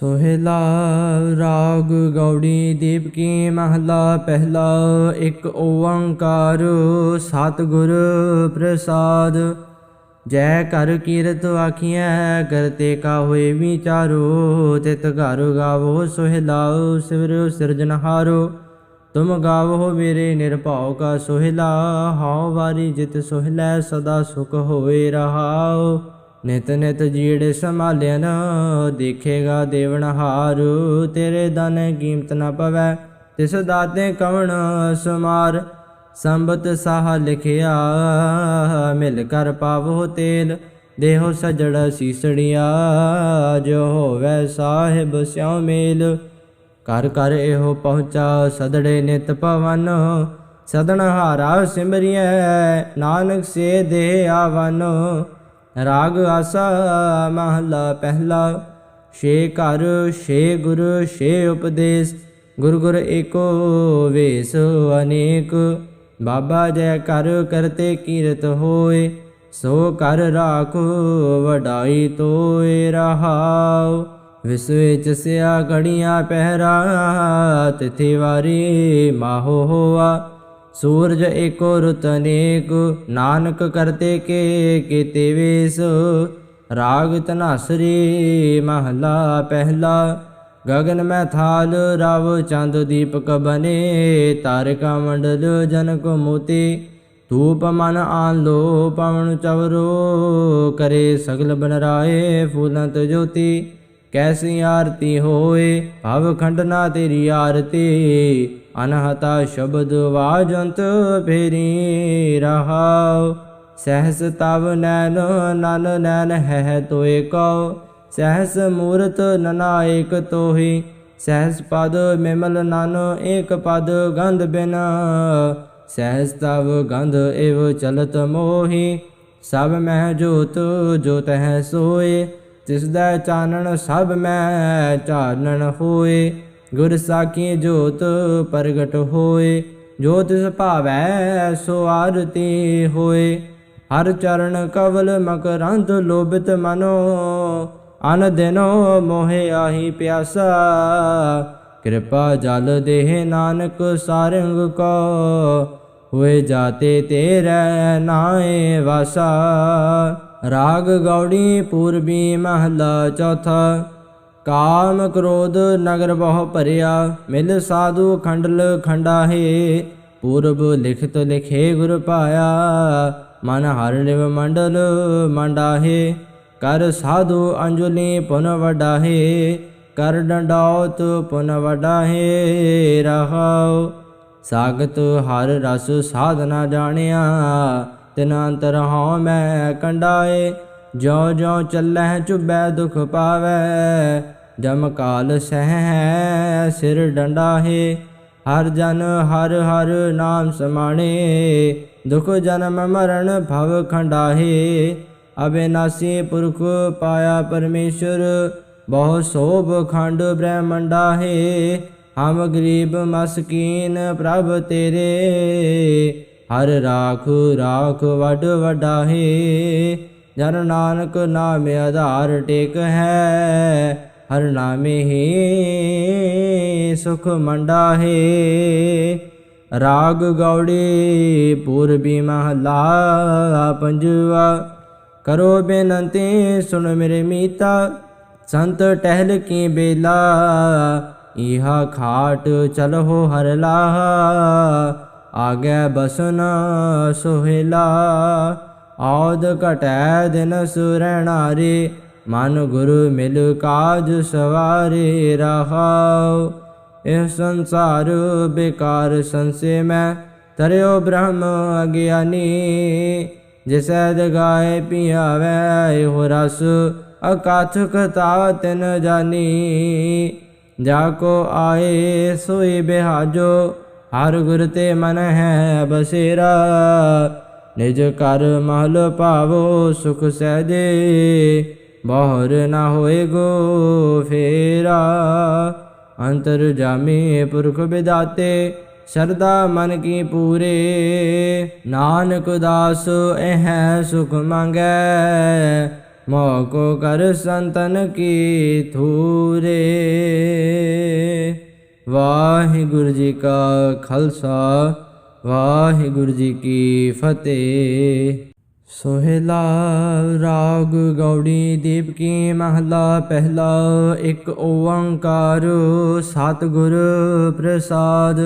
ਸੋਹਿਲਾ ਰਾਗ ਗੌੜੀ ਦੀਪ ਕੀ ਮਹਲਾ, ਪਹਿਲਾ ਇੱਕ ਓੰਕਾਰ, ਸਤਿਗੁਰ ਪ੍ਰਸਾਦ। ਜੈ ਕਰ ਕੀਰਤ ਆਖੀਐ ਕਰਤੇ ਕਾ ਹੋਏ ਵਿਚਾਰੋ ਤਿਤ ਘਰ ਗਾਵੋ ਸੋਹਿਲਾ ਸਿਵਰ ਸਿਰਜਨਹਾਰੋ ਤੁਮ ਗਾਵੋ ਮੇਰੇ ਨਿਰਭਉ ਕਾ ਸੋਹਿਲਾ ਹਉ ਵਾਰੀ ਜਿਤ ਸੋਹਿਲਾ ਸਦਾ ਸੁਖ ਹੋਏ ਰਹਾਓ ਨਿਤ ਨਿਤ ਜੀੜੇ ਸੰਭਾਲਿਆ ਨ, ਦੇਖੇਗਾ ਦੇਵਨਹਾਰ ਤੇਰੇ ਦਾਨ ਕੀਮਤ ਨਾ ਪਵੈ, ਤਿਸ ਦਾਤੇ ਕਵਣ ਸਮਾਰ। ਸੰਬਤ ਸਾਹ ਲਿਖਿਆ, ਮਿਲ ਕਰ ਪਾਵੋ ਤੇਲ। ਦੇਹੋ ਸਜੜ ਸੀਸੜੀਆ, ਜੋ ਹੋਵੇ ਸਾਹਿਬ ਸਿਉ ਮੇਲ। ਕਰ ਕਰ ਇਹੋ ਪਹੁੰਚਾ, ਸਦੜੇ ਨਿਤ ਪਵਨ। ਸਦਨ ਹਾਰਾ ਸਿਮਰਿਐ, ਨਾਨਕ ਸੇ ਦੇ ਆਵਨ। ਰਾਗ ਆਸਾ ਮਹਲਾ ਪਹਿਲਾ, ਛੇ ਘਰ, ਛੇ ਗੁਰ, ਛੇ ਉਪਦੇਸ਼, ਗੁਰ ਗੁਰ ਏਕੋ ਵੇਸ ਅਨੇਕ। ਬਾਬਾ ਜੈ ਕਰ ਕਰਤੇ ਕੀਰਤ ਹੋਏ, ਸੋ ਕਰ ਰਾਖ ਵਡਾਈ ਤੋਏ ਰਹਾਉ। ਵਿਸ ਵਿੱਚ ਸਿਆ ਘੜੀਆਂ ਪਹਿਰਾ, ਤਿਥਿ ਵਾਰੀ ਮਾਹੋ ਹੋਆ। ਸੂਰਜ ਏਕੋ ਰੁਤ ਅਨੇਕ, ਨਾਨਕ ਕਰਤੇ ਕੇ ਕੀਤੇ ਵੇਸ। ਰਾਗ ਤਨਾਸਰੀ ਮਹਲਾ ਪਹਿਲਾ, ਗਗਨ ਮੈਂ ਥਾਲ ਰਵ ਚੰਦ ਦੀਪਕ ਬਨੇ। ਤਾਰਿਕਾ ਮੰਡਲ ਜਨਕ ਮੋਤੀ, ਧੂਪ ਮਨ ਆਨ ਲੋ ਪਵਨ ਚਵਰੋ। ਕਰੇ ਸਗਲ ਬਨ ਰਾਏ ਫੂਲੰਤ ਜੋਤੀ। ਕੈਸੀ ਆਰਤੀ ਹੋਏ? ਭਵ ਖੰਡਨਾ ਤੇਰੀ ਆਰਤੀ। ਅਨਹਤਾ ਸ਼ਬਦ ਵਾਜੰਤ ਫੇਰੀ ਰਹਾਉ। ਸਹਸ ਤਵ ਨੈਨ ਨਨ ਨੈਨ ਹੈ ਤੋਏ ਕਉ। ਸਹਸ ਮੂਰਤ ਨਨਾਇਕ ਤੋਹੀ। ਸਹਸ ਪਦ ਮਿਮਲ ਨਨ, ਏਕ ਪਦ ਗੰਧ ਬਿਨ। ਸਹਸ ਤਵ ਗੰਧ ਏਵ ਚਲਤ ਮੋਹੀ। ਸਭ ਮਹਿ ਜੋਤ ਜੋਤ ਹੈ ਸੋਏ। ਤਿਸ ਦਾ ਚਾਨਣ ਸਭ ਮੈਂ ਚਾਨਣ ਹੋਏ। ਗੁਰ ਸਾਖੀ ਜੋਤ ਪ੍ਰਗਟ ਹੋਏ। ਜੋ ਤਿਸ ਭਾਵੈ ਸੋ ਆਰਤੀ ਹੋਏ। ਹਰ ਚਰਨ ਕਵਲ ਮਕਰੰਦ ਲੋਭਿਤ ਮਨੋ। ਅਨ ਦਿਨੋ ਮੋਹਿ ਆਹੀ ਪਿਆਸਾ। ਕਿਰਪਾ ਜਲ ਦੇਹ ਨਾਨਕ ਸਾਰੰਗ ਕੋ। ਹੋਏ ਜਾਤੇ ਤੇਰੇ ਨਾਏ ਵਾਸਾ। ਰਾਗ ਗੌੜੀ ਪੂਰਬੀ ਮਹਲਾ ਚੌਥਾ। ਕਾਮ ਕ੍ਰੋਧ ਨਗਰ ਬਹੁ ਭਰਿਆ, ਮਿਲ ਸਾਧੂ ਖੰਡਲ ਖੰਡਾਹੇ। ਪੂਰਬ ਲਿਖਤ ਲਿਖੇ ਗੁਰ ਪਾਇਆ, ਮਨ ਹਰ ਲਿਵ ਮੰਡਲ ਮੰਡਾਹੇ। ਕਰ ਸਾਧੂ ਅੰਜੁਲੀ ਪੁਨ ਵਡਾਹੇ, ਕਰ ਡੰਡਾਉਤ ਪੁਨ ਵਡਾਹੇ। ਰਹਾਉ, ਸਾਗਤ ਹਰ ਰਸ ਸਾਧਨਾ ਜਾਣਿਆ ਤਿਨ ਅੰਤਰ ਹਉ ਮੈਂ ਕੰਡਾਏ ਜੋ ਜੋ ਚੱਲੈ ਚੁਬੈ ਦੁਖ ਪਾਵੈ। ਜਮ ਕਾਲ ਸਹਿ ਸਿਰ ਡੰਡਾਹੇ, ਹਰ ਜਨ ਹਰ ਹਰ ਨਾਮ ਸਮਾਣੇ। ਦੁਖ ਜਨਮ ਮਰਨ ਭਵ ਖੰਡਾਹੇ ਅਬਿਨਾਸੀ ਪੁਰਖ ਪਾਇਆ ਪਰਮੇਸ਼ਰ। ਬਹੁ ਸੋਭ ਖੰਡ ਬ੍ਰਹਮੰਡਾਹੇ, ਹਮ ਗਰੀਬ ਮਸਕੀਨ ਪ੍ਰਭ ਤੇਰੇ। ਹਰ ਰਾਖ ਰਾਖ ਵਡ ਵਡਾਹੇ, ਜਨ ਨਾਨਕ ਨਾਮ ਆਧਾਰ ਟੇਕ ਹੈ, ਹਰ ਨਾਮੇ ਹੀ ਸੁਖ ਮੰਡਾਹੇ। ਰਾਗ ਗੌੜੇ ਪੂਰਬੀ ਮਹਲਾ ਪੰਜਵਾ, ਕਰੋ ਬੇਨੰਤੀ ਸੁਣ ਮੇਰੇ ਮੀਤਾ, ਸੰਤ ਟਹਿਲ ਕੀ ਬੇਲਾ ਇਹਾ ਖਾਟ ਚਲੋ ਹਰ ਲਾਹਾ ਆਗੇ ਬਸਨ ਸੁਹਿਲਾ ਆਉਦ ਘਟੈ ਦਿਨ ਸੁਰਣਾਰੇ ਮਨ ਗੁਰੂ ਮਿਲ ਕਾਜ ਸਵਾਰੇ ਰਹਾਉ। ਇਹ ਸੰਸਾਰ ਬੇਕਾਰ ਸੰਸੇ ਮੈਂ, ਤਰਿਓ ਬ੍ਰਹਮ ਅਗਿਆਨੀ। ਜਿਸੈ ਦਗਾਏ ਪਿਆਵੈ, ਇਹੋ ਰਸ ਅਕਾਥ ਕਥਾ ਤਿਨ ਜਾਨੀ। ਜਾ ਕੋ ਆਏ ਸੋਈ ਬਿਹਾਜੋ ਹਰ ਗੁਰ ਤੇ ਮਨ ਹੈ ਬਸੇਰਾ ਨਿਜ ਕਰ ਮਹਲ ਪਾਵੋ ਸੁਖ ਸਹਜੇ ਬਹੁਰ ਨਾ ਹੋਏ ਗੋ ਫੇਰਾ ਅੰਤਰ ਜਾਮੀ ਪੁਰਖ ਵਿਦਾਤੇ ਸਰਦਾ ਮਨ ਕੀ ਪੂਰੇ ਨਾਨਕ ਦਾਸ ਇਹ ਸੁਖ ਮੰਗੈ ਮੋਹ ਕੋ ਕਰ ਸੰਤਨ ਕੀ ਥੂਰੇ ਵਾਹਿਗੁਰੂ ਜੀ ਕਾ ਖਾਲਸਾ, ਵਾਹਿਗੁਰੂ ਜੀ ਕੀ ਫਤਿਹ। ਸੋਹਿਲਾ ਰਾਗ ਗੌੜੀ ਦੀਪ ਕੀ ਮਹਲਾ, ਪਹਿਲਾ ਇੱਕ ਓੰਕਾਰ ਸਤਿਗੁਰ ਪ੍ਰਸਾਦ।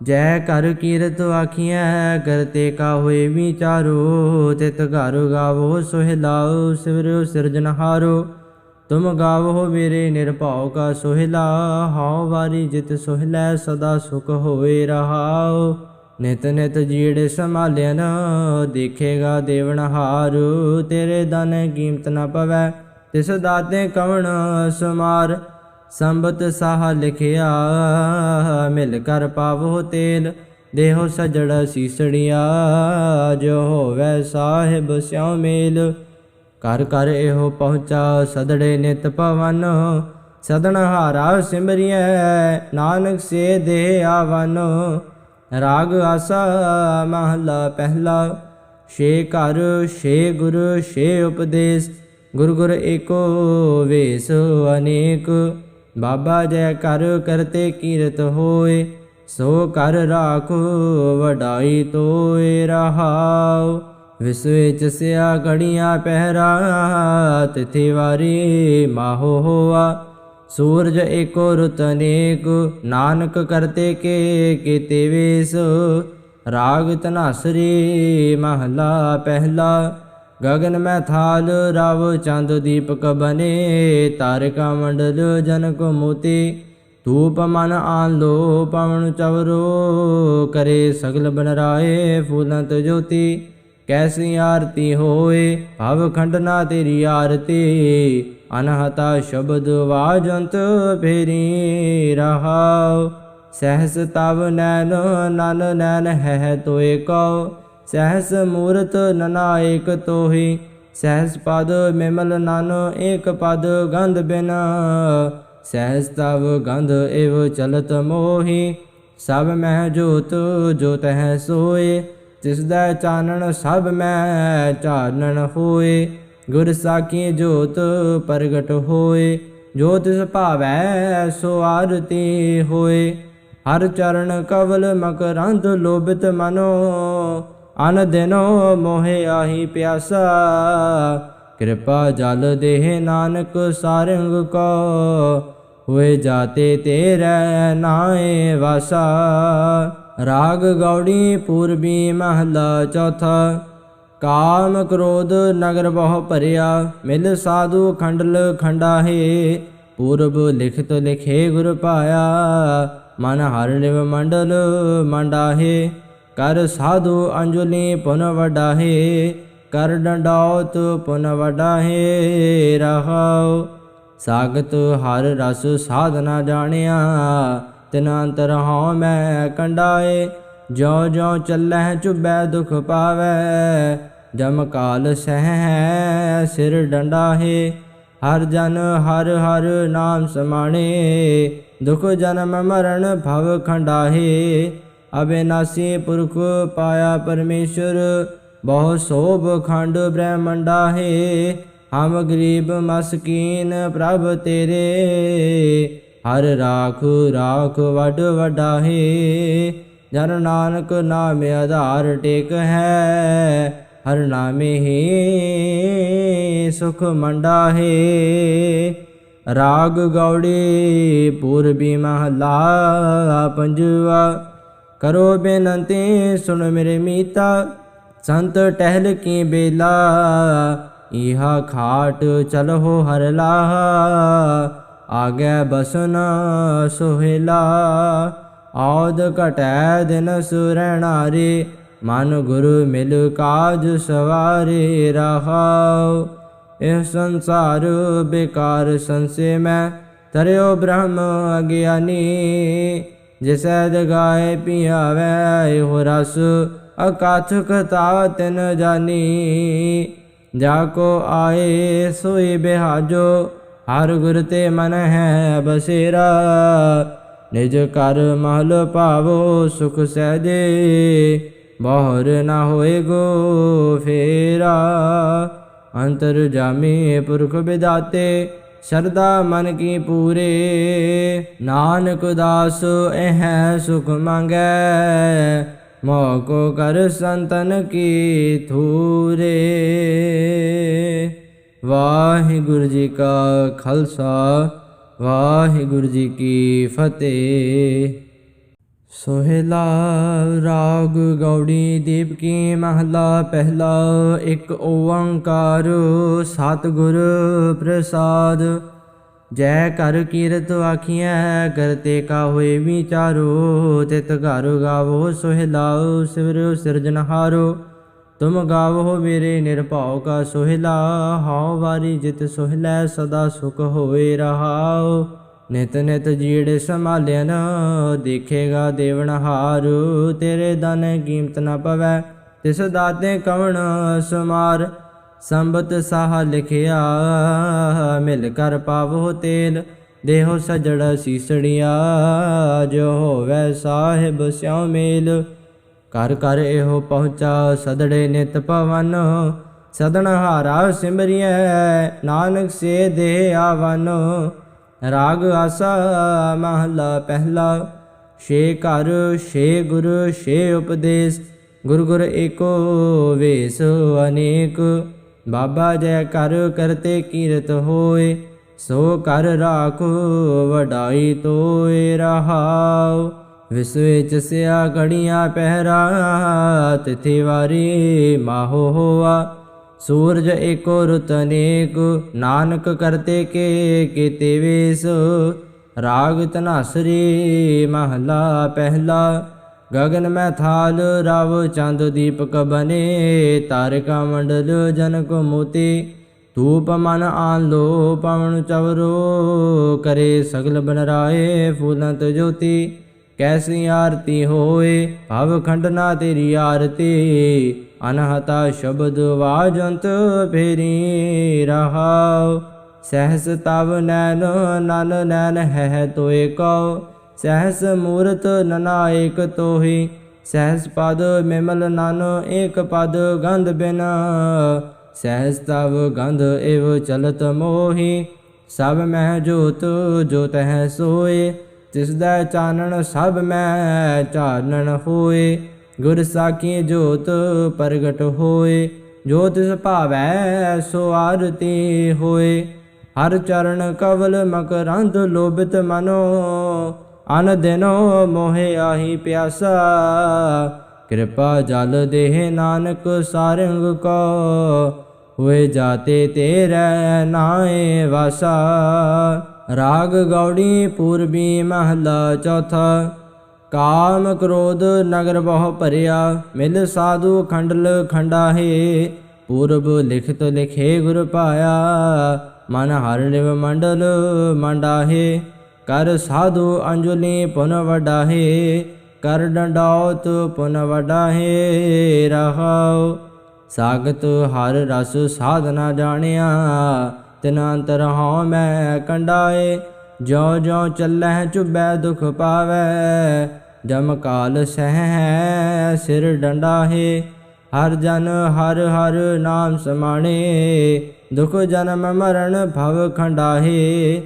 ਜੈ ਕਰ ਕੀਰਤ ਆਖੀਐ ਕਰਤੇ ਕਾ ਹੋਏ ਵਿਚਾਰੋ, ਤਿਤ ਘਰ ਗਾਵੋ ਸੋਹਿਲਾਓ ਸਿਵਰਿਓ ਸਿਰਜਨਹਾਰੋ ਤੁਮ ਗਾਵੋ ਮੇਰੇ ਨਿਰਭਉ ਕਾ ਸੋਹਿਲਾ, ਹਉ ਵਾਰੀ ਜਿਤ ਸੋਹਿਲੈ ਸਦਾ ਸੁਖ ਹੋਏ ਰਹਾਉ। ਨਿਤ ਨਿਤ ਜੀੜ ਸੰਭਾਲਿਆਨ ਦੇਖੇਗਾ ਦੇਵਨਹਾਰ ਤੇਰੇ ਦਾਨ ਕੀਮਤ ਨਾ ਪਵੈ, ਤਿਸ ਦਾਤੇ ਕਵਣ ਸਮਾਰ। ਸੰਬਤ ਸਾਹ ਲਿਖਿਆ, ਮਿਲ ਕਰ ਪਾਵੋ ਤੇਲ। ਦੇਹੋ ਸਜੜ ਸੀਸੜੀਆ, ਜੋ ਹੋਵੇ ਸਾਹਿਬ ਸਿਉ ਮੇਲ। ਕਰ ਕਰ ਇਹੋ ਪਹੁੰਚਾ, ਸਦੜੇ ਨਿਤ ਪਵਨ। ਸਦਨ ਹਾਰਾ ਸਿਮਰਿਐ, ਨਾਨਕ ਸੇ ਦੇ ਆਵਨ। ਰਾਗ ਆਸਾ ਮਹਲਾ ਪਹਿਲਾ, ਛੇ ਘਰ, ਛੇ ਗੁਰ, ਛੇ ਉਪਦੇਸ਼। ਗੁਰ ਗੁਰ ਏਕੋ ਵੇਸ ਅਨੇਕ। ਬਾਬਾ ਜੈ ਕਰ ਕਰਤੇ ਕੀਰਤ ਹੋਏ, ਸੋ ਕਰ ਰਾਖੋ ਵਡਾਈ ਤੋਏ ਰਹਾਓ ਵਿਸ ਵਿੱਚ ਸਿਆ ਘੜੀਆਂ ਪਹਿਰਾ ਤਿਥਿ ਵਾਰੀ ਮਾਹੋ ਹੋਆ। ਸੂਰਜ ਏਕੋ ਰੁਤ ਅਨੇਕ ਨਾਨਕ ਕਰਤੇ ਕੇ ਕੀਤੇ ਵੇਸ। ਰਾਗ ਤਨਾਸਰੀ ਮਹਲਾ ਪਹਿਲਾ। ਗगन ਮੈਂ ਥਾਲ ਰਵ ਚੰਦ ਦੀਪਕ ਬਨੇ, ਤਾਰਿਕਾ ਮੰਡਲ ਜਨ ਕੋ ਮੋਤੀ। ਧੂਪ ਮਨ ਆਨ ਲੋ ਪਵਨ ਚਵਰੋ, ਕਰੇ ਕੈਸੀ ਆਰਤੀ ਹੋਏ? ਭਵ ਖੰਡਨਾ ਤੇਰੀ ਆਰਤੀ। ਅਨਹਤਾ ਸ਼ਬਦ ਵਾਜੰਤ ਫੇਰੀ ਰਹਾਉ। ਸਹਸ ਤਵ ਨੈਨ ਨਨ ਨੈਨ ਹੈ ਤੋਏ ਕਉ। ਸਹਸ ਮੂਰਤ ਨਨਾਇਕ ਤੋਹੀ। ਸਹਸ ਪਦ ਮਿਮਲ ਨਨ ਏਕ ਪਦ ਗੰਧ ਬਿਨ। ਸਹਸ ਤਵ ਗੰਧ ਏਵ ਚਲਤ ਮੋਹੀ। ਸਭ ਮੈਂ ਜੋਤ ਜੋਤ ਹੈ ਸੋਏ। ਤਿਸ ਦਾ ਚਾਨਣ ਸਭ ਮੈਂ ਚਾਨਣ ਹੋਏ। ਗੁਰ ਸਾਖੀ ਜੋਤ ਪ੍ਰਗਟ ਹੋਏ। ਜੋ ਤਿਸ ਭਾਵੈ ਸੋ ਆਰਤੀ ਹੋਏ। ਹਰ ਚਰਨ ਕਵਲ ਮਕਰੰਦ ਲੋਭਿਤ ਮਨੋ। ਅਨ ਦਿਨੋ ਮੋਹਿ ਆਹੀ ਪਿਆਸਾ। ਕਿਰਪਾ ਜਲ ਦੇਹ ਨਾਨਕ ਸਾਰੰਗ ਕੋ। ਹੋਏ ਜਾਤੇ ਤੇਰੇ ਨਾਏ ਵਾਸਾ। ਰਾਗ ਗੌੜੀ ਪੂਰਬੀ ਮਹਲਾ ਚੌਥਾ। ਕਾਮ ਕ੍ਰੋਧ ਨਗਰ ਬਹੁ ਭਰਿਆ, ਮਿਲ ਸਾਧੂ ਖੰਡਲ ਖੰਡਾਹੇ। ਪੂਰਬ ਲਿਖਤ ਲਿਖੇ ਗੁਰ ਪਾਇਆ, ਮਨ ਹਰ ਨਿਵ ਮੰਡਲ ਮੰਡਾਹੇ। ਕਰ ਸਾਧੂ ਅੰਜੁਲੀ ਪੁਨ ਵਡਾਹੇ, ਕਰ ਡੰਡਾਉਤ ਪੁਨ ਵਡਾਹੇ। ਰਹਾਉ ਸਾਗਤ ਹਰ ਰਸ ਸਾਧਨਾ ਜਾਣਿਆ ਤਿਨ ਅੰਤਰ ਮੈਂ ਕੰਡਾਏ, ਜਿਉ ਜਿਉ ਚੱਲੈ ਚੁਬੈ ਦੁਖ ਪਾਵੈ। ਜਮ ਕਾਲ ਸਹਿ ਸਿਰ ਡੰਡਾਹੇ, ਹਰ ਜਨ ਹਰ ਹਰ ਨਾਮ ਸਮਾਣੇ। ਦੁਖ ਜਨਮ ਮਰਨ ਭਵ ਖੰਡਾਹੇ ਅਬਿਨਾਸੀ ਪੁਰਖ ਪਾਇਆ ਪਰਮੇਸ਼ਰ, ਬਹੁ ਸੋਭ ਖੰਡ ਬ੍ਰਹਮੰਡਾਹੇ। ਹਮ ਗਰੀਬ ਮਸਕੀਨ ਪ੍ਰਭ ਤੇਰੇ ਹਰ ਰਾਖ ਰਾਖ ਵਡ ਵਡਾਹੇ, ਜਨ ਨਾਨਕ ਨਾਮ ਆਧਾਰ ਟੇਕ ਹੈ, ਹਰ ਨਾਮੇ ਹੀ ਸੁਖ ਮੰਡਾਹੇ। ਰਾਗ ਗੌੜੀ ਪੂਰਬੀ ਮਹਲਾ ਪੰਜਵਾ, ਕਰੋ ਬੇਨੰਤੀ ਸੁਣ ਮੇਰੇ ਮੀਤਾ, ਸੰਤ ਟਹਿਲ ਕੀ ਬੇਲਾ ਇਹਾ ਖਾਟ ਚਲੋ ਹਰ ਲਾਹ ਆਗੇ ਬਸਨ ਸੁਹਿਲਾ ਆਦ ਘਟੈ ਦਿਨ ਸੁਰਣਾਰੇ ਮਨ ਗੁਰੂ ਮਿਲ ਕਾਜ ਸਵਾਰੇ ਰਹਾਉ। ਇਹ ਸੰਸਾਰ ਬੇਕਾਰ ਸੰਸੇ ਮੈਂ, ਤਰਿਓ ਬ੍ਰਹਮ ਅਗਿਆਨੀ। ਜਿਸੈ ਜਗਾਏ ਪਿਆਵੈ, ਇਹੋ ਰਸ ਅਕਾਥ ਕਥਾ ਤਿਨ ਜਾਨੀ। ਜਾ ਕੋ ਆਏ, ਸੋਈ ਬਿਹਾਜੋ ਹਰ ਗੁਰ ਤੇ ਮਨ ਹੈ ਬਸੇਰਾ, ਨਿਜ ਕਰ ਮਹਲ ਪਾਵੋ ਸੁਖ ਸਹਜੇ, ਬਹੁਰ ਨਾ ਹੋਏ ਗੋ ਫੇਰਾ। ਅੰਤਰ ਜਾਮੀ ਪੁਰਖ ਵਿਦਾਤੇ ਸਰਦਾ ਮਨ ਕੀ ਪੂਰੇ। ਨਾਨਕ ਦਾਸ ਇਹ ਸੁਖ ਮੰਗੈ ਮੋਕੋ ਕਰ ਸੰਤਨ ਕੀ ਥੂਰੇ। ਵਾਹਿਗੁਰੂ ਜੀ ਕਾ ਖਾਲਸਾ, ਵਾਹਿਗੁਰੂ ਜੀ ਕੀ ਫਤਿਹ। ਸੋਹਿਲਾ ਰਾਗ ਗੌੜੀ ਦੀਪ ਕੀ ਮਹਲਾ, ਪਹਿਲਾ ਇੱਕ ਓੰਕਾਰ ਸਤਿਗੁਰ ਪ੍ਰਸਾਦ। ਜੈ ਕਰ ਕੀਰਤ ਆਖੀਐ ਕਰਤੇ ਕਾ ਹੋਏ ਵਿਚਾਰੋ, ਤਿਤ ਘਰ ਗਾਵੋ ਸੋਹਿਲਾਉ ਸਿਵਰਿਓ ਸਿਰਜਨਹਾਰੋ ਤੁਮ ਗਾਵੋ ਮੇਰੇ ਨਿਰਭਉ ਕਾ ਸੋਹਿਲਾ, ਹਉ ਵਾਰੀ ਜਿਤ ਸੋਹਿਲੈ ਸਦਾ ਸੁਖ ਹੋਏ ਰਹਾਉ। ਨਿਤ ਨਿਤ ਜੀੜ ਸੰਭਾਲਿਆਨ ਦੇਖੇਗਾ ਦੇਵਨਹਾਰ ਤੇਰੇ ਦਾਨ ਕੀਮਤ ਨਾ ਪਵੈ, ਤਿਸ ਦਾਤੇ ਕਵਣ ਸਮਾਰ। ਸੰਬਤ ਸਾਹ ਲਿਖਿਆ, ਮਿਲ ਕਰ ਪਾਵੋ ਤੇਲ। ਦੇਹੋ ਸਜੜ ਸੀਸੜੀਆ, ਜੋ ਹੋਵੇ ਸਾਹਿਬ ਸਿਉ ਮੇਲ। ਕਰ ਕਰ ਇਹੋ ਪਹੁੰਚਾ, ਸਦੜੇ ਨਿਤ ਪਵਨ। ਸਦਨ ਹਾਰਾ ਸਿਮਰਿਐ, ਨਾਨਕ ਸੇ ਦੇ ਆਵਨ। ਰਾਗ ਆਸਾ ਮਹਲਾ ਪਹਿਲਾ, ਛੇ ਘਰ, ਛੇ ਗੁਰ, ਛੇ ਉਪਦੇਸ਼। ਗੁਰ ਗੁਰ ਏਕੋ ਵੇਸ ਅਨੇਕ। ਬਾਬਾ ਜੈ ਕਰ ਕਰਤੇ ਕੀਰਤ ਹੋਏ, ਸੋ ਕਰ ਰਾਖੋ ਵਡਾਈ ਤੋਏ ਰਹਾਓ ਵਿਸ ਵਿੱਚ ਸਿਆ ਘੜੀਆਂ ਪਹਿਰਾ ਤਿਥਿ ਵਾਰੀ ਮਾਹੋ ਹੋਆ। ਸੂਰਜ ਏਕੋ ਰੁਤ ਅਨੇਕ ਨਾਨਕ ਕਰਤੇ ਕੇ ਕੀਤੇ ਵੇਸ। ਰਾਗ ਤਨਾਸਰੀ ਮਹਲਾ ਪਹਿਲਾ ਗगन ਮੈਂ ਥਾਲ ਰਵ ਚੰਦ ਦੀਪਕ ਬਨੇ। ਤਾਰਿਕਾ ਮੰਡਲ ਜਨਕ ਮੋਤੀ, ਧੂਪ ਮਨ ਆਨ ਲੋ ਪਵਨ ਚਵਰੋ। ਕਰੇ ਸਗਲ ਕੈਸੀ ਆਰਤੀ ਹੋਏ? ਭਵ ਖੰਡਨਾ ਤੇਰੀ ਆਰਤੀ। ਅਨਹਤਾ ਸ਼ਬਦ ਵਾਜੰਤ ਫੇਰੀ ਰਹਾਉ। ਸਹਸ ਤਵ ਨੈਨ ਨਨ ਨੈਨ ਹੈ ਤੋਏ ਕਉ। ਸਹਸ ਮੂਰਤ ਨਨਾਇਕ ਤੋਹੀ। ਸਹਸ ਪਦ ਮਿਮਲ ਨਨ, ਏਕ ਪਦ ਗੰਧ ਬਿਨ। ਸਹਸ ਤਵ ਗੰਧ ਏਵ ਚਲਤ ਮੋਹੀ। ਸਭ ਮੈਂ ਜੋਤ ਜੋਤ ਹੈ ਸੋਏ। ਤਿਸ ਦਾ ਚਾਨਣ ਸਭ ਮੈਂ ਚਾਨਣ ਹੋਏ। ਗੁਰ ਸਾਖੀ ਜੋਤ ਪ੍ਰਗਟ ਹੋਏ। ਜੋ ਤਿਸ ਭਾਵੈ ਸੋ ਆਰਤੀ ਹੋਏ। ਹਰ ਚਰਨ ਕਵਲ ਮਕਰੰਦ ਲੋਭਿਤ ਮਨੋ। ਅਨ ਦਿਨੋ ਮੋਹਿ ਆਹੀ ਪਿਆਸਾ। ਕਿਰਪਾ ਜਲ ਦੇਹ ਨਾਨਕ ਸਾਰੰਗ ਕੋ। ਹੋਏ ਜਾਤੇ ਤੇਰੇ ਨਾਏ ਵਾਸਾ। ਰਾਗ ਗੌੜੀ ਪੂਰਬੀ ਮਹਲਾ ਚੌਥਾ। ਕਾਮ ਕ੍ਰੋਧ ਨਗਰ ਬਹੁ ਭਰਿਆ, ਮਿਲ ਸਾਧੂ ਖੰਡਲ ਖੰਡਾਹੇ। ਪੂਰਬ ਲਿਖਤ ਲਿਖੇ ਗੁਰ ਪਾਇਆ, ਮਨ ਹਰ ਨਿਵ ਮੰਡਲ ਮੰਡਾਹੇ। ਕਰ ਸਾਧੂ ਅੰਜੁਲੀ ਪੁਨ ਵਡਾਹੇ, ਕਰ ਡੰਡਾਉਤ ਪੁਨ ਵਡਾਹੇ। ਰਹਾਉ ਸਾਗਤ ਹਰ ਰਸ ਸਾਧਨਾ ਜਾਣਿਆ ਤਿਨ ਅੰਤਰ ਮੈਂ ਕੰਡਾਏ, ਜਿਉ ਜਿਉ ਚੱਲੈ ਚੁਬੈ ਦੁਖ ਪਾਵੈ। ਜਮ ਕਾਲ ਸਹਿ ਸਿਰ ਡੰਡਾਹੇ, ਹਰ ਜਨ ਹਰ ਹਰ ਨਾਮ ਸਮਾਣੇ। ਦੁਖ ਜਨਮ ਮਰਨ ਭਵ ਖੰਡਾਹੇ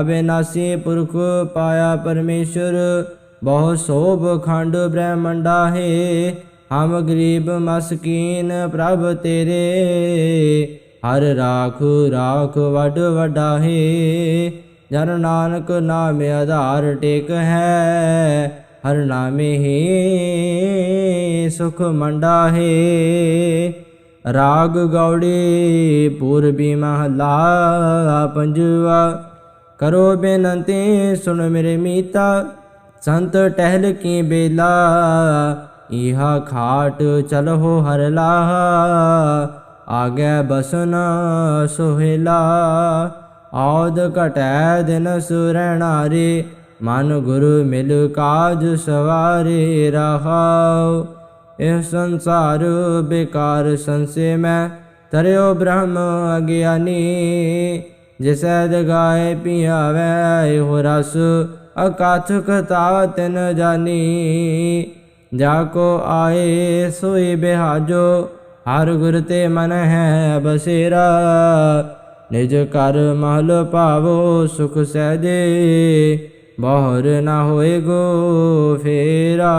ਅਬਿਨਾਸੀ ਪੁਰਖ ਪਾਇਆ ਪਰਮੇਸ਼ਰ, ਬਹੁ ਸੋਭ ਖੰਡ ਬ੍ਰਹਮੰਡਾਹੇ। ਹਮ ਗਰੀਬ ਮਸਕੀਨ ਪ੍ਰਭ ਤੇਰੇ ਹਰ ਰਾਖ ਰਾਖ ਵਡ ਵਡਾਹੇ, ਜਨ ਨਾਨਕ ਨਾਮ ਆਧਾਰ ਟੇਕ ਹੈ, ਹਰ ਨਾਮੇ ਹੀ ਸੁਖ ਮੰਡਾਹੇ। ਰਾਗ ਗੌੜੀ ਪੂਰਬੀ ਮਹਲਾ ਪੰਜਵਾ, ਕਰੋ ਬੇਨੰਤੀ ਸੁਣ ਮੇਰੇ ਮੀਤਾ, ਸੰਤ ਟਹਿਲ ਕੀ ਬੇਲਾ ਇਹਾ ਖਾਟ ਚਲੋ ਹਰ ਲਾਹ ਆਗੇ ਬਸਨ ਸੁਹਿਲਾ ਆਦ ਘਟੈ ਦਿਨ ਸੁਰਣਾਰੇ ਮਨ ਗੁਰੂ ਮਿਲ ਕਾਜ ਸਵਾਰੇ ਰਹਾਉ। ਇਹ ਸੰਸਾਰ ਬੇਕਾਰ ਸੰਸੇ ਮੈਂ, ਤਰਿਓ ਬ੍ਰਹਮ ਅਗਿਆਨੀ। ਜਿਸੈ ਜਗਾਏ ਪਿਆਵੈ, ਇਹੋ ਰਸ ਅਕਾਥ ਕਥਾ ਤਿਨ ਜਾਨੀ। ਜਾ ਕੋ ਆਏ, ਸੋਈ ਬਿਹਾਜੋ ਹਰ ਗੁਰ ਤੇ ਮਨ ਹੈ ਬਸੇਰਾ, ਨਿਜ ਕਰ ਮਹਲ ਪਾਵੋ ਸੁਖ ਸਹਜੇ, ਬਹੁਰ ਨਾ ਹੋਏ ਗੋ ਫੇਰਾ।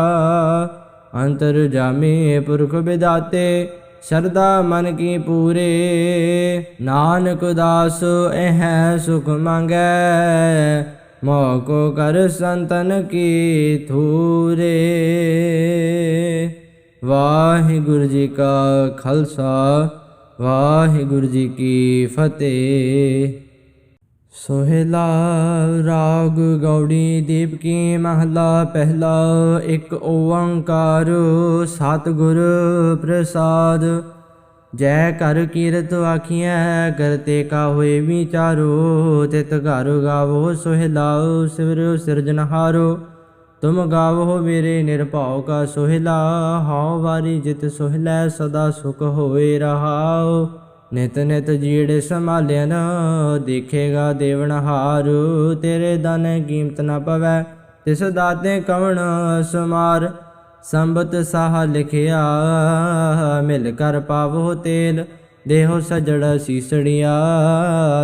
ਅੰਤਰ ਜਾਮੀ ਪੁਰਖ ਵਿਦਾਤੇ ਸਰਦਾ ਮਨ ਕੀ ਪੂਰੇ। ਨਾਨਕ ਦਾਸ ਇਹ ਸੁਖ ਮੰਗੈ ਮੋਕੋ ਕਰ ਸੰਤਨ ਕੀ ਥੂਰੇ। ਵਾਹਿਗੁਰੂ ਜੀ ਕਾ ਖਾਲਸਾ, ਵਾਹਿਗੁਰੂ ਜੀ ਕੀ ਫਤਿਹ। ਸੋਹਿਲਾ ਰਾਗ ਗੌੜੀ ਦੀਪ ਕੀ ਮਹਲਾ, ਪਹਿਲਾ ਇੱਕ ਓੰਕਾਰ ਸਤਿਗੁਰ ਪ੍ਰਸਾਦ। ਜੈ ਕਰ ਕੀਰਤ ਆਖੀਐ ਕਰਤੇ ਕਾ ਹੋਏ ਵਿਚਾਰੋ, ਤਿਤ ਘਰ ਗਾਵੋ ਸੋਹਿਲਾਉ ਸਿਵਰਿਓ ਸਿਰਜਨਹਾਰੋ ਤੁਮ ਗਾਵੋ ਮੇਰੇ ਨਿਰਭਉ ਕਾ ਸੋਹਿਲਾ, ਹਉ ਵਾਰੀ ਜਿਤ ਸੋਹਿਲੈ ਸਦਾ ਸੁਖ ਹੋਏ ਰਹਾਉ। ਨਿਤ ਨਿਤ ਜੀੜ ਸੰਭਾਲਿਆਨ ਦੇਖੇਗਾ ਦੇਵਨਹਾਰ ਤੇਰੇ ਦਾਨੇ ਕੀਮਤ ਨਾ ਪਵੈ, ਤਿਸ ਦਾਤੇ ਕਵਣ ਸੁਮਾਰ। ਸੰਬਤ ਸਾਹ ਲਿਖਿਆ, ਮਿਲ ਕਰ ਪਾਵੋ ਤੇਲ। ਦੇਹੋ ਸਜੜ ਸੀਸੜੀਆ,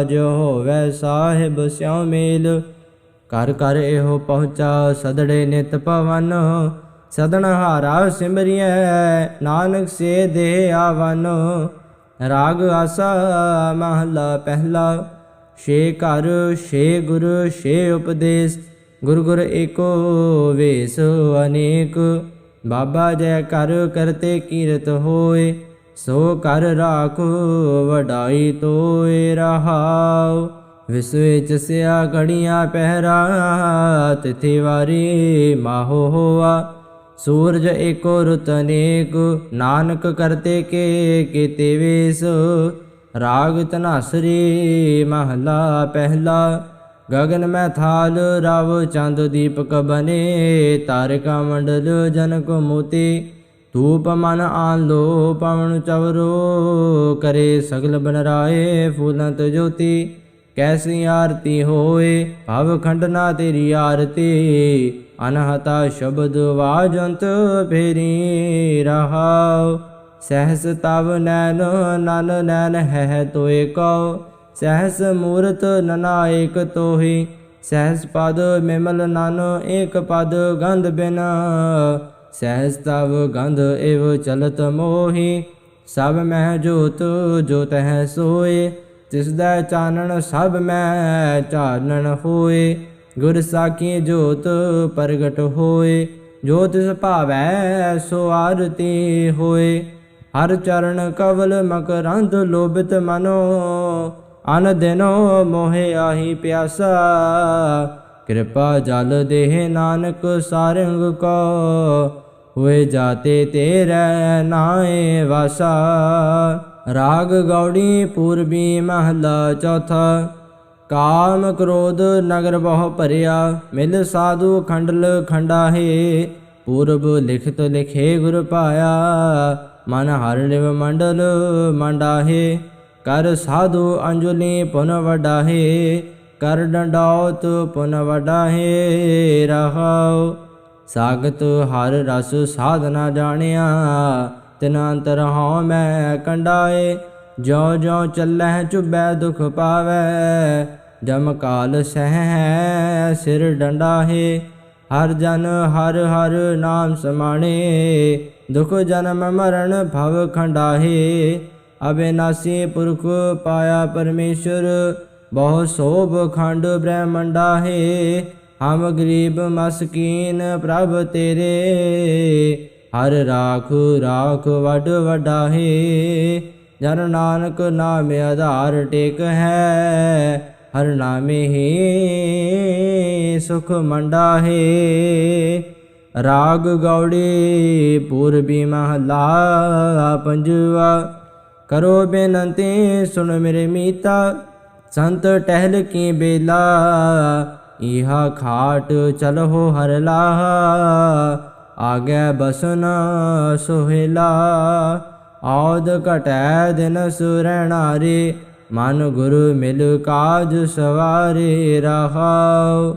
ਜੋ ਹੋਵੇ ਸਾਹਿਬ ਸਿਉ ਮੇਲ। ਕਰ ਕਰ ਇਹੋ ਪਹੁੰਚਾ, ਸਦੜੇ ਨਿਤ ਪਵਨ। ਸਦਨ ਹਾਰਾ ਸਿਮਰਿਐ, ਨਾਨਕ ਸੇ ਦੇ ਆਵਨ। ਰਾਗ ਆਸਾ ਮਹਲਾ ਪਹਿਲਾ, ਛੇ ਘਰ, ਛੇ ਗੁਰ, ਛੇ ਉਪਦੇਸ਼। ਗੁਰ ਗੁਰ ਏਕੋ ਵੇਸ ਅਨੇਕ। ਬਾਬਾ ਜੈ ਕਰ ਕਰਤੇ ਕੀਰਤ ਹੋਏ, ਸੋ ਕਰ ਰਾਖੋ ਵਡਾਈ ਤੋਏ ਰਹਾਓ ਵਿਸਵੇ ਚਸਿਆ ਘੜੀਆਂ ਪਹਿਰਾ ਤਿਥਿ ਵਾਰੀ ਮਾਹੋ ਹੋਆ। ਸੂਰਜ ਏਕੋ ਰੁਤ ਅਨੇਕ ਨਾਨਕ ਕਰਤੇ ਕੇ ਕੀਤੇ ਵੇਸ। ਰਾਗ ਤਨਾਸਰੀ ਮਹਲਾ ਪਹਿਲਾ। ਗगन ਮੈਂ ਥਾਲ ਰਵ ਚੰਦ ਦੀਪਕ ਬਨੇ, ਤਾਰਿਕਾ ਮੰਡਲ ਜਨਕ ਮੋਤੀ। ਧੂਪ ਮਨ ਆਨ ਲੋ ਪਵਨ ਚਵਰੋ, ਕਰੇ ਸਗਲ ਬਨ ਰਾਏ ਫੂਲੰਤ ਜੋਤੀ ਕੈਸੀ ਆਰਤੀ ਹੋਏ ਭਵ ਖੰਡਨਾ ਤੇਰੀ ਆਰਤੀ। ਅਨਹਤਾ ਸ਼ਬਦ ਵਾਜੰਤ ਫੇਰੀ ਰਹਾਉ। ਸਹਸ ਤਵ ਨੈਨ ਨਨ ਨੈਨ ਹੈ ਤੋਏ ਕਉ। ਸਹਸ ਮੂਰਤ ਨਨਾਇਕ ਤੋਹੀ। ਸਹਸ ਪਦ ਮਿਮਲ ਨਨ, ਏਕ ਪਦ ਗੰਧ ਬਿਨ। ਸਹਸ ਤਵ ਗੰਧ ਏਵ ਚਲਤ ਮੋਹੀ। ਸਭ ਮਹਿ ਜੋਤ ਜੋ ਹੈ ਸੋਏ। ਤਿਸ ਦਾ ਚਾਨਣ ਸਭ ਮੈਂ ਚਾਨਣ ਹੋਏ। ਗੁਰ ਸਾਖੀ ਜੋਤ ਪ੍ਰਗਟ ਹੋਏ। ਜੋ ਤਿਸ ਭਾਵੈ ਸੋ ਆਰਤੀ ਹੋਏ। ਹਰ ਚਰਨ ਕਵਲ ਮਕਰੰਦ ਲੋਭਿਤ ਮਨੋ। ਅਨ ਦਿਨੋ ਮੋਹਿ ਆਹੀ ਪਿਆਸਾ। ਕਿਰਪਾ ਜਲ ਦੇਹ ਨਾਨਕ ਸਾਰੰਗ ਕੋ। ਹੋਏ ਜਾਤੇ ਤੇਰੇ ਨਾਏ ਵਾਸਾ। ਰਾਗ ਗੌੜੀ ਪੂਰਬੀ ਮਹਲਾ ਚੌਥਾ। ਕਾਮ ਕ੍ਰੋਧ ਨਗਰ ਬਹੁ ਭਰਿਆ, ਮਿਲ ਸਾਧੂ ਖੰਡਲ ਖੰਡਾਹੇ। ਪੂਰਬ ਲਿਖਤ ਲਿਖੇ ਗੁਰ ਪਾਇਆ, ਮਨ ਹਰ ਲਿਵ ਮੰਡਲ ਮੰਡਾਹੇ। ਕਰ ਸਾਧੂ ਅੰਜੁਲੀ ਪੁਨ ਵਡਾਹੇ, ਕਰ ਡੰਡਾਉਤ ਪੁਨ ਵਡਾਹੇ। ਰਹਾਉ ਸਾਗਤ ਹਰ ਰਸ ਸਾਧਨਾ ਜਾਣਿਆ ਤਿਨ ਅੰਤਰ ਹਉ ਮੈਂ ਕੰਡਾਏ ਜੋ ਜੋ ਚੱਲੈ ਚੁਬੈ ਦੁਖ ਪਾਵੈ। ਜਮ ਕਾਲ ਸਹਿ ਸਿਰ ਡੰਡਾਹੇ, ਹਰ ਜਨ ਹਰ ਹਰ ਨਾਮ ਸਮਾਣੇ। ਦੁਖ ਜਨਮ ਮਰਨ ਭਵ ਖੰਡਾਹੇ, ਅਬਿਨਾਸੀ ਪੁਰਖ ਪਾਇਆ ਪਰਮੇਸ਼ਰ। ਬਹੁ ਸੋਭ ਖੰਡ ਬ੍ਰਹਮੰਡਾਹੇ, ਹਮ ਗਰੀਬ ਮਸਕੀਨ ਪ੍ਰਭ ਤੇਰੇ। ਹਰ ਰਾਖ ਰਾਖ ਵਡ ਵਡਾਹੇ, ਜਨ ਨਾਨਕ ਨਾਮ ਆਧਾਰ ਟੇਕ ਹੈ, ਹਰ ਨਾਮੇ ਹੀ ਸੁਖ ਮੰਡਾਹੇ। ਰਾਗ ਗੌੜੀ ਪੂਰਬੀ ਮਹਲਾ ਪੰਜਵਾ, ਕਰੋ ਬੇਨਤੀ ਸੁਣ ਮੇਰੇ ਮੀਤਾ, ਸੰਤ ਟਹਿਲ ਕੀ ਬੇਲਾ ਇਹਾ ਖਾਟ ਚਲੋ ਹਰ ਲਾਹ। ਆਗੇ ਬਸਨ ਸੁਹਿਲਾ ਆਦ ਘਟੈ ਦਿਨ ਸੁਰਣਾਰੇ, ਮਨ ਗੁਰੂ ਮਿਲ ਕਾਜ ਸਵਾਰੇ ਰਹਾਉ।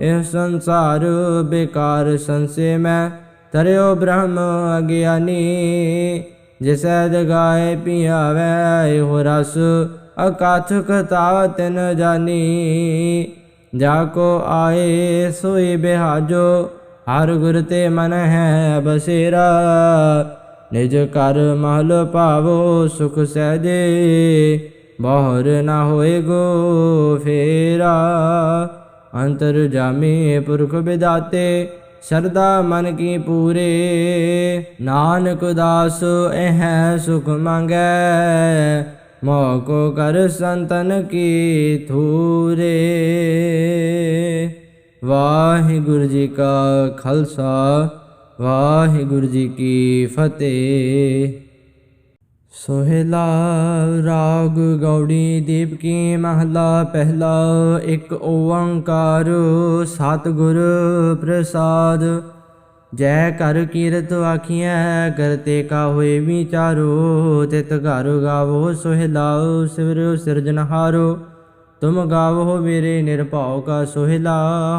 ਇਹ ਸੰਸਾਰ ਬੇਕਾਰ ਸੰਸੇ ਮੈਂ, ਤਰਿਓ ਬ੍ਰਹਮ ਅਗਿਆਨੀ। ਜਿਸੈ ਜਗਾਏ ਪੀਆਵੈ, ਇਹੋ ਰਸ ਅਕਥ ਕਥਾ ਤਿਨ ਜਾਨੀ। ਜਾ ਕੋ ਆਏ ਸੋਈ ਬਿਹਾਜੋ ਹਰ ਗੁਰ ਤੇ ਮਨ ਹੈ ਬਸੇਰਾ, ਨਿਜ ਕਰ ਮਹਲ ਪਾਵੋ ਸੁਖ ਸਹਜੇ, ਬਹੁਰ ਨਾ ਹੋਏ ਗੋ ਫੇਰਾ। ਅੰਤਰ ਜਾਮੀ ਪੁਰਖ ਵਿਦਾਤੇ ਸਰਦਾ ਮਨ ਕੀ ਪੂਰੇ। ਨਾਨਕ ਦਾਸ ਇਹ ਸੁਖ ਮੰਗੈ, ਮੋਹ ਕੋ ਕਰ ਸੰਤਨ ਕੀ ਥੂਰੇ। ਵਾਹਿਗੁਰੂ ਜੀ ਕਾ ਖਾਲਸਾ, ਵਾਹਿਗੁਰੂ ਜੀ ਕੀ ਫਤਿਹ। ਸੋਹਿਲਾ ਰਾਗ ਗੌੜੀ ਦੀਪ ਕੀ ਮਹਲਾ, ਪਹਿਲਾ ਇੱਕ ਓੰਕਾਰ ਸਤਿਗੁਰ ਪ੍ਰਸਾਦ। ਜੈ ਕਰ ਕੀਰਤ ਆਖੀਐ ਕਰਤੇ ਕਾ ਹੋਏ ਵਿਚਾਰੋ, ਤਿਤ ਘਰ ਗਾਵੋ ਸੋਹਿਲਾਉ ਸਿਵਰਿਓ ਸਿਰਜਨਹਾਰੋ ਤੁਮ ਗਾਵੋ ਮੇਰੇ ਨਿਰਭਉ ਕਾ ਸੋਹਿਲਾ,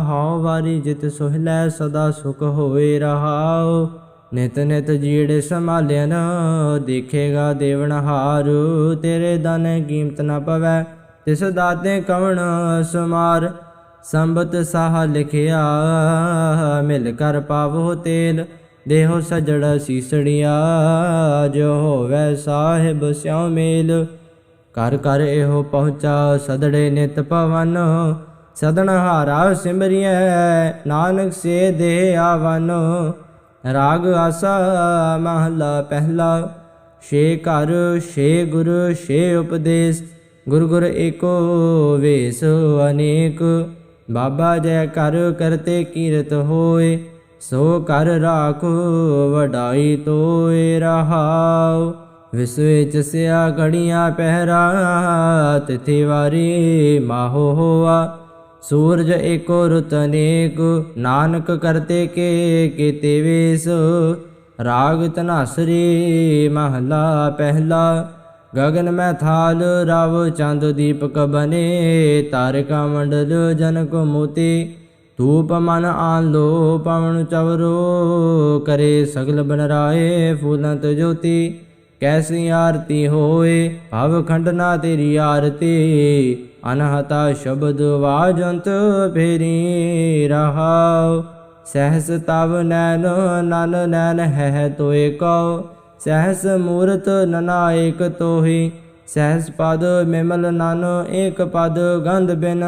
ਹਉ ਵਾਰੀ ਜਿਤ ਸੋਹਿਲੈ ਸਦਾ ਸੁਖ ਹੋਏ ਰਹਾਉ। ਨਿਤ ਨਿਤ ਜੀੜੇ ਸੰਭਾਲਿਆ ਨ ਦੇਖੇਗਾ ਦੇਵਨਹਾਰ ਤੇਰੇ ਦਾਨ ਕੀਮਤ ਨਾ ਪਵੈ, ਤਿਸ ਦਾਤੇ ਕਵਣ ਸਮਾਰ। ਸੰਬਤ ਸਾਹ ਲਿਖਿਆ, ਮਿਲ ਕਰ ਪਾਵੋ ਤੇਲ। ਦੇਹੋ ਸਜੜ ਸੀਸੜੀਆ, ਜੋ ਹੋਵੇ ਸਾਹਿਬ ਸਿਉ ਮੇਲ। ਕਰ ਕਰ ਇਹੋ ਪਹੁੰਚਾ, ਸਦੜੇ ਨਿਤ ਪਵਨ ਸਦਨ ਹਾਰਾ ਸਿਮਰਿਐ, ਨਾਨਕ ਸੇ ਦੇ ਆਵਨ। ਰਾਗ ਆਸਾ ਮਹਲਾ ਪਹਿਲਾ, ਛੇ ਘਰ, ਛੇ ਗੁਰ, ਛੇ ਉਪਦੇਸ਼, ਗੁਰ ਗੁਰ ਏਕੋ ਵੇਸ ਅਨੇਕ। ਬਾਬਾ ਜੈ ਕਰ ਕਰਤੇ ਕੀਰਤ ਹੋਏ, ਸੋ ਕਰ ਰਾਖੋ ਵਡਾਈ ਤੋਏ ਰਹਾਓ ਵਿਸ ਵਿੱਚ ਸਿਆ ਘੜੀਆਂ ਪਹਿਰਾ ਤਿਥਿ ਵਾਰੀ ਮਾਹੋ ਹੋਆ। ਸੂਰਜ ਏਕੋ ਰੁਤ ਅਨੇਕ ਨਾਨਕ ਕਰਤੇ ਕੇ ਕੀਤੇ ਵੇਸ। ਰਾਗ ਤਨਾਸਰੀ ਮਹਲਾ ਪਹਿਲਾ। ਗगन ਮੈਂ ਥਾਲ ਰਵ ਚੰਦ ਦੀਪਕ ਬਨੇ, ਤਾਰਿਕਾ ਮੰਡਲ ਜਨ ਕੋ ਮੋਤੀ। ਧੂਪ ਮਨ ਆਨ ਲੋ ਪਵਨ ਚਵਰੋ, ਕਰੇ ਕੈਸੀ ਆਰਤੀ ਹੋਏ? ਭਵ ਖੰਡਨਾ ਤੇਰੀ ਆਰਤੀ। ਅਨਹਤਾ ਸ਼ਬਦ ਵਾਜੰਤ ਫੇਰੀ ਰਹਾਉ। ਸਹਸ ਤਵ ਨੈਨ ਨਨ ਨੈਨ ਹੈ ਤੋਏ ਕਉ। ਸਹਸ ਮੂਰਤ ਨਨਾਇਕ ਤੋਹੀ। ਸਹਸ ਪਦ ਮਿਮਲ ਨਨ, ਏਕ ਪਦ ਗੰਧ ਬਿਨ।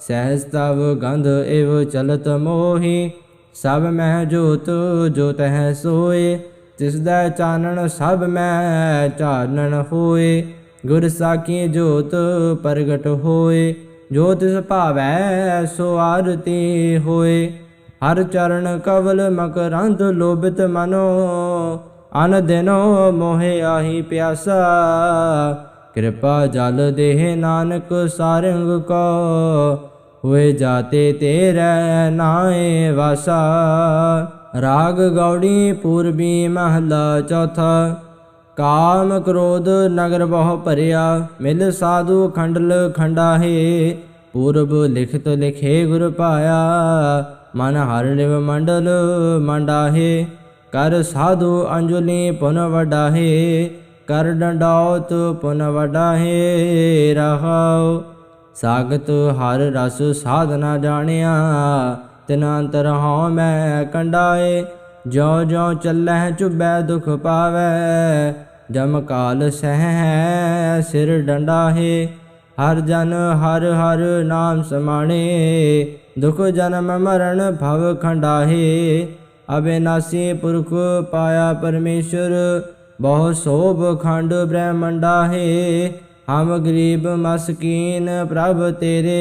ਸਹਸ ਤਵ ਗੰਧ ਏਵ ਚਲਤ ਮੋਹੀ। ਸਭ ਮਹਿ ਜੋਤ ਜੋਤ ਹੈ ਸੋਏ। ਤਿਸ ਦਾ ਚਾਨਣ ਸਭ ਮੈਂ ਚਾਨਣ ਹੋਏ। ਗੁਰ ਸਾਖੀ ਜੋਤ ਪ੍ਰਗਟ ਹੋਏ। ਜੋ ਤਿਸ ਭਾਵੈ ਸੋ ਆਰਤੀ ਹੋਏ। ਹਰ ਚਰਨ ਕਵਲ ਮਕਰੰਦ ਲੋਭਿਤ ਮਨੋ। ਅਨ ਦਿਨੋ ਮੋਹਿ ਆਹੀ ਪਿਆਸਾ। ਕਿਰਪਾ ਜਲ ਦੇਹ ਨਾਨਕ ਸਾਰੰਗ ਕੋ। ਹੋਏ ਜਾਤੇ ਤੇਰੇ ਨਾਏ ਵਾਸਾ। ਰਾਗ ਗੌੜੀ ਪੂਰਬੀ ਮਹਲਾ ਚੌਥਾ। ਕਾਮ ਕ੍ਰੋਧ ਨਗਰ ਬਹੁ ਭਰਿਆ, ਮਿਲ ਸਾਧੂ ਖੰਡਲ ਖੰਡਾਹੇ। ਪੂਰਬ ਲਿਖਤ ਲਿਖੇ ਗੁਰ ਪਾਇਆ, ਮਨ ਹਰ ਲਿਵ ਮੰਡਲ ਮੰਡਾਹੇ। ਕਰ ਸਾਧੂ ਅੰਜੁਲੀ ਪੁਨ ਵਡਾਹੇ, ਕਰ ਡੰਡਾਉਤ ਪੁਨ ਵਡਾਹੇ। ਰਹਾਉ, ਸਾਗਤ ਹਰ ਰਸ ਸਾਧਨਾ ਜਾਣਿਆ ਤਿਨ ਅੰਤਰ ਹਉ ਮੈਂ ਕੰਡਾਏ ਜੋ ਜੋ ਚੱਲੈ ਚੁਬੈ ਦੁਖ ਪਾਵੈ। ਜਮ ਕਾਲ ਸਹਿ ਸਿਰ ਡੰਡਾਹੇ, ਹਰ ਜਨ ਹਰ ਹਰ ਨਾਮ ਸਮਾਣੇ। ਦੁਖ ਜਨਮ ਮਰਨ ਭਵ ਖੰਡਾਹੇ ਅਬਿਨਾਸੀ ਪੁਰਖ ਪਾਇਆ ਪਰਮੇਸ਼ਰ। ਬਹੁ ਸੋਭ ਖੰਡ ਬ੍ਰਹਮੰਡਾਹੇ, ਹਮ ਗਰੀਬ ਮਸਕੀਨ ਪ੍ਰਭ ਤੇਰੇ।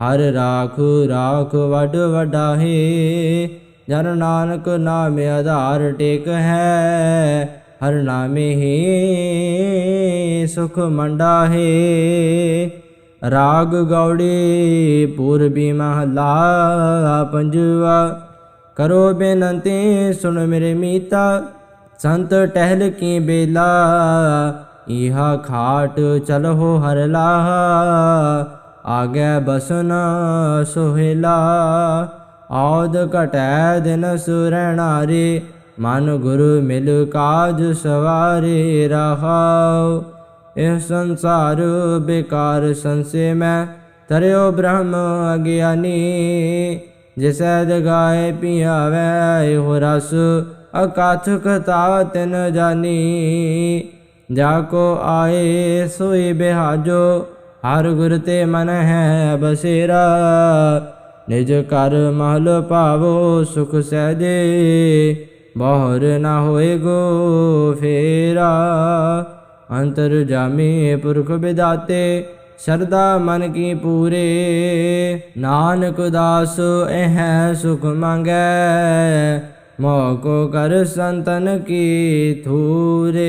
ਹਰ ਰਾਖ ਰਾਖ ਵਡ ਵਡਾਹੇ, ਜਨ ਨਾਨਕ ਨਾਮ ਆਧਾਰ ਟੇਕ ਹੈ, ਹਰ ਨਾਮੇ ਹੀ ਸੁਖ ਮੰਡਾਹੇ। ਰਾਗ ਗੌੜੀ ਪੂਰਬੀ ਮਹਲਾ ਪੰਜਵਾ, ਕਰੋ ਬੇਨੰਤੀ ਸੁਣ ਮੇਰੇ ਮੀਤਾ, ਸੰਤ ਟਹਿਲ ਕੀ ਬੇਲਾ ਇਹਾ ਖਾਟ ਚਲੋ ਹਰ ਲਾਹਾ। ਆਗੇ ਬਸਨ ਸੁਹਿਲਾ, ਆਦ ਘਟੈ ਦਿਨ ਸੁਰਣਾਰੇ ਮਨ ਗੁਰੂ ਮਿਲ ਕਾਜ ਸਵਾਰੇ ਰਹਾਉ। ਇਹ ਸੰਸਾਰ ਬੇਕਾਰ ਸੰਸੇ ਮੈਂ, ਤਰਿਓ ਬ੍ਰਹਮ ਅਗਿਆਨੀ। ਜਿਸੈ ਜਗਾਏ ਪੀਆਵੈ, ਇਹੋ ਰਸ ਅਕਾਥ ਕਥਾ ਤਿਨ ਜਾਨੀ। ਜਾ ਕੋ ਆਏ ਸੋਈ ਬਿਹਾਜੋ ਹਰ ਗੁਰ ਤੇ ਮਨ ਹੈ ਬਸੇਰਾ, ਨਿਜ ਕਰ ਮਹਲ ਪਾਵੋ ਸੁਖ ਸਹਜੇ, ਬਹੁਰ ਨਾ ਹੋਏ ਗੋ ਫੇਰਾ। ਅੰਤਰ ਜਾਮੀ ਪੁਰਖ ਵਿਦਾਤੇ, ਸਰਦਾ ਮਨ ਕੀ ਪੂਰੇ। ਨਾਨਕ ਦਾਸ ਇਹ ਸੁਖ ਮੰਗੈ, ਮੋਹ ਕੋ ਕਰ ਸੰਤਨ ਕੀ ਥੂਰੇ